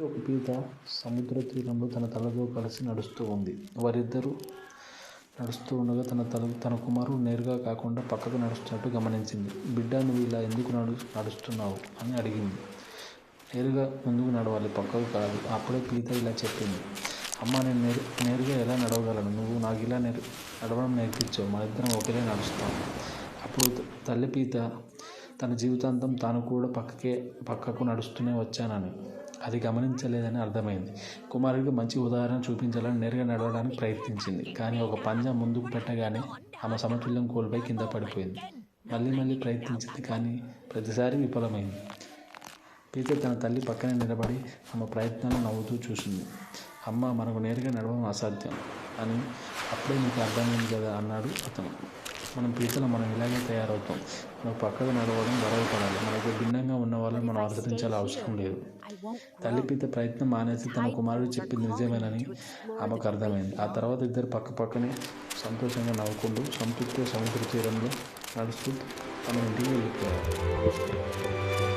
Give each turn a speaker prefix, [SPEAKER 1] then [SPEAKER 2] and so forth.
[SPEAKER 1] ఒక పీత సముద్ర తీరంలో తన తలతో కలిసి నడుస్తూ ఉంది. వారిద్దరూ నడుస్తూ ఉండగా తన తల తన కుమారుడు నేరుగా కాకుండా పక్కకు నడుస్తున్నట్టు గమనించింది. బిడ్డ నువ్వు ఇలా ఎందుకు నడు నడుస్తున్నావు? అని అడిగింది. నేరుగా ముందుకు నడవాలి పక్కకు కాదు. అప్పుడే పీత ఇలా చెప్పింది. అమ్మా నేను నేరు నేరుగా ఎలా నడవగలను? నువ్వు నాకు ఇలా నేర్ నడవడం నేర్పించావు. మనిద్దరం ఒకేలా నడుస్తాం. అప్పుడు తల్లి పీత తన జీవితాంతం తాను కూడా పక్కకే పక్కకు నడుస్తూనే వచ్చానని, అది గమనించలేదని అర్థమైంది. కుమారుడికి మంచి ఉదాహరణ చూపించాలని నేరుగా నడవడానికి ప్రయత్నించింది. కానీ ఒక పంజా ముందుకు పెట్టగానే ఆమె సమతుల్యం కోల్పోయి కింద పడిపోయింది. మళ్ళీ మళ్ళీ ప్రయత్నించింది కానీ ప్రతిసారి విఫలమైంది. పీత తన తల్లి పక్కనే నిలబడి ఆమె ప్రయత్నాలను నవ్వుతూ చూసింది. అమ్మ మనకు నేరుగా నడవడం అసాధ్యం అని అప్పుడే నీకు అర్థమైంది కదా అన్నాడు అతను. మనం పీతలు మనం ఇలాగే తయారవుతాం. మనం పక్కకు నడవడం గర్వపడాలి. మనకు భిన్న మనం అనుసరించాల్సిన అవసరం లేదు. తల్లి పీత ప్రయత్నం మానేసి తన కుమారుడు చెప్పింది నిజమేనని ఆమెకు అర్థమైంది. ఆ తర్వాత ఇద్దరూ పక్కపక్కనే సంతోషంగా నవ్వుకుంటూ సంతృప్తిగా సముద్ర తీరంలో నడుస్తూ తమ ఇంటికి వెళ్ళిపోయారు.